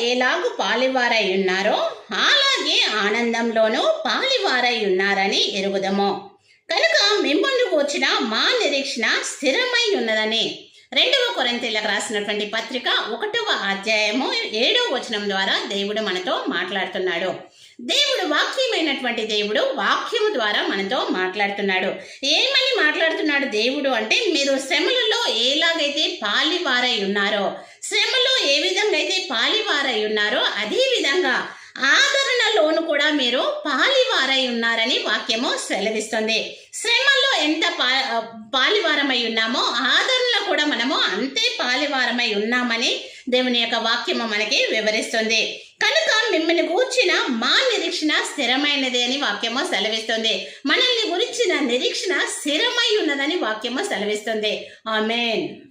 ఎలాగు పాలివారై ఉన్నారో అలాగే ఆనందంలోనూ పాలివారై ఉన్నారని ఎరుగుదము. కనుక మిమ్మల్ని వచ్చిన మా నిరీక్షణ స్థిరమై ఉన్నదని. రెండవ కొరంతీలకు రాసినటువంటి పత్రిక ఒకటవ అధ్యాయము ఏడవ వచనం ద్వారా దేవుడు మనతో మాట్లాడుతున్నాడు. దేవుడు వాక్యమైనటువంటి దేవుడు వాక్యము ద్వారా మనతో మాట్లాడుతున్నాడు. ఏమని మాట్లాడుతున్నాడు దేవుడు అంటే మీరు శ్రమలలో ఎలాగైతే పాలివారై ఉన్నారో శ్రమ పాలివారై ఉన్నారో అదేవిధంగా ఆదరణలోను కూడా మీరు పాలివారై ఉన్నారని వాక్యము సెలవిస్తుంది. శ్రమల్లో ఎంత పా పాలివారమై ఉన్నామో ఆదరణలో కూడా మనము అంతే పాలివారమై ఉన్నామని దేవుని యొక్క వాక్యము మనకి వివరిస్తుంది. కనుక మిమ్మల్ని గూర్చిన మా నిరీక్షణ స్థిరమైనది అని వాక్యము సెలవిస్తుంది. మనల్ని గురించిన నిరీక్షణ స్థిరమై ఉన్నదని వాక్యము సెలవిస్తుంది. ఆమెన్.